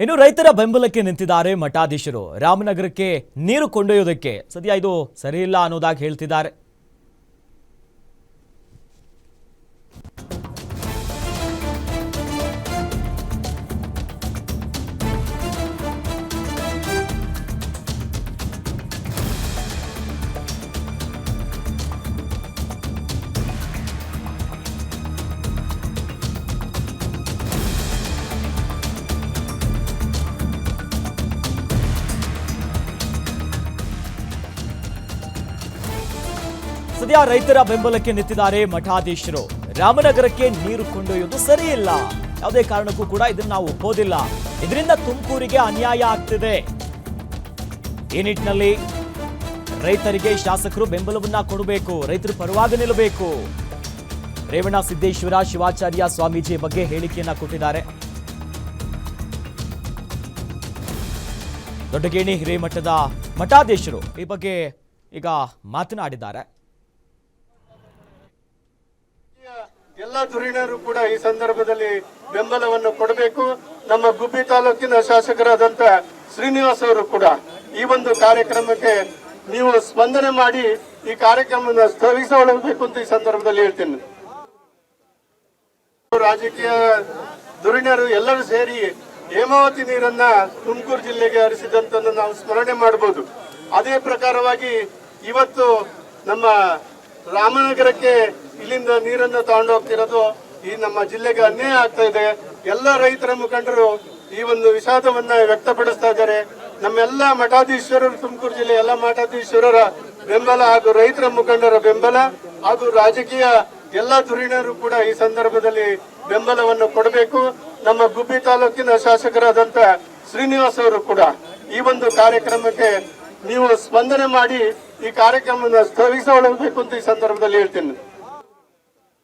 ಇನ್ನು ರೈತರ ಬೆಂಬಲಕ್ಕೆ ನಿಂತಿದ್ದಾರೆ ಮಠಾಧೀಶರು. ರಾಮನಗರಕ್ಕೆ ನೀರು ಕೊಂಡೊಯ್ಯೋದಕ್ಕೆ. ಸದ್ಯ ಇದು ಸರಿಯಿಲ್ಲ ಅನ್ನೋದಾಗಿ ಹೇಳ್ತಿದ್ದಾರೆ. ಸದ್ಯ ರೈತರ ಬೆಂಬಲಕ್ಕೆ ನಿಂತಿದ್ದಾರೆ ಮಠಾಧೀಶರು. ರಾಮನಗರಕ್ಕೆ ನೀರು ಕೊಂಡೊಯ್ಯೋದು ಸರಿಯಿಲ್ಲ. ಯಾವುದೇ ಕಾರಣಕ್ಕೂ ಕೂಡ ಇದನ್ನ ನಾವು ಒಪ್ಪೋದಿಲ್ಲ. ಇದರಿಂದ ತುಮಕೂರಿಗೆ ಅನ್ಯಾಯ ಆಗ್ತಿದೆ. ಈ ನಿಟ್ಟಿನಲ್ಲಿ ರೈತರಿಗೆ ಶಾಸಕರು ಬೆಂಬಲವನ್ನ ಕೊಡಬೇಕು. ರೈತರ ಪರವಾಗಿ ನಿಲ್ಲಬೇಕು. ರೇವಣ ಸಿದ್ದೇಶ್ವರ, ಶಿವಾಚಾರ್ಯ ಸ್ವಾಮೀಜಿ ಬಗ್ಗೆ ಹೇಳಿಕೆಯನ್ನ ಕೊಟ್ಟಿದ್ದಾರೆ. ದೊಡ್ಡಗೇಣಿ ಹಿರೇಮಠದ ಮಠಾಧೀಶರು ಈ ಬಗ್ಗೆ ಈಗ ಮಾತನಾಡಿದ್ದಾರೆ. ಎಲ್ಲ ಧುರೀಣರು ಕೂಡ ಈ ಸಂದರ್ಭದಲ್ಲಿ ಬೆಂಬಲವನ್ನು ಕೊಡಬೇಕು. ನಮ್ಮ ಗುಬ್ಬಿ ತಾಲೂಕಿನ ಶಾಸಕರಾದಂತ ಶ್ರೀನಿವಾಸ್ ಅವರು ಕೂಡ ಈ ಒಂದು ಕಾರ್ಯಕ್ರಮಕ್ಕೆ ನೀವು ಸ್ಪಂದನೆ ಮಾಡಿ ಈ ಕಾರ್ಯಕ್ರಮವನ್ನು ಸ್ಥಗಿಸಬೇಕು ಅಂತ ಈ ಸಂದರ್ಭದಲ್ಲಿ ಹೇಳ್ತೇನೆ. ರಾಜಕೀಯ ಧುರೀಣರು ಎಲ್ಲರೂ ಸೇರಿ ಹೇಮಾವತಿ ನೀರನ್ನ ತುಮಕೂರು ಜಿಲ್ಲೆಗೆ ಹರಿಸಿದಂತನ್ನು ನಾವು ಸ್ಮರಣೆ ಮಾಡಬಹುದು. ಅದೇ ಪ್ರಕಾರವಾಗಿ ಇವತ್ತು ನಮ್ಮ ರಾಮನಗರಕ್ಕೆ ಇಲ್ಲಿಂದ ನೀರನ್ನು ತಗೊಂಡು ಹೋಗ್ತಿರೋದು ಈ ನಮ್ಮ ಜಿಲ್ಲೆಗೆ ಅನ್ಯಾಯ ಆಗ್ತಾ ಇದೆ. ಎಲ್ಲ ರೈತರ ಮುಖಂಡರು ಈ ಒಂದು ವಿಷಾದವನ್ನ ವ್ಯಕ್ತಪಡಿಸ್ತಾ ಇದ್ದಾರೆ. ನಮ್ಮೆಲ್ಲ ಮಠಾಧೀಶ್ವರರು, ತುಮಕೂರು ಜಿಲ್ಲೆ ಎಲ್ಲ ಮಠಾಧೀಶ್ವರರ ಬೆಂಬಲ ಹಾಗೂ ರೈತರ ಮುಖಂಡರ ಬೆಂಬಲ ಹಾಗೂ ರಾಜಕೀಯ ಎಲ್ಲ ಧುರೀಣರು ಕೂಡ ಈ ಸಂದರ್ಭದಲ್ಲಿ ಬೆಂಬಲವನ್ನು ಕೊಡಬೇಕು. ನಮ್ಮ ಗುಬ್ಬಿ ತಾಲೂಕಿನ ಶಾಸಕರಾದಂತ ಶ್ರೀನಿವಾಸ್ ಅವರು ಕೂಡ ಈ ಒಂದು ಕಾರ್ಯಕ್ರಮಕ್ಕೆ ನೀವು ಸ್ಪಂದನೆ ಮಾಡಿ ಈ ಕಾರ್ಯಕ್ರಮವನ್ನು ಸ್ಥಗಿಸಿಕೊಳ್ಳಬೇಕು ಅಂತ ಈ ಸಂದರ್ಭದಲ್ಲಿ ಹೇಳ್ತೇನೆ.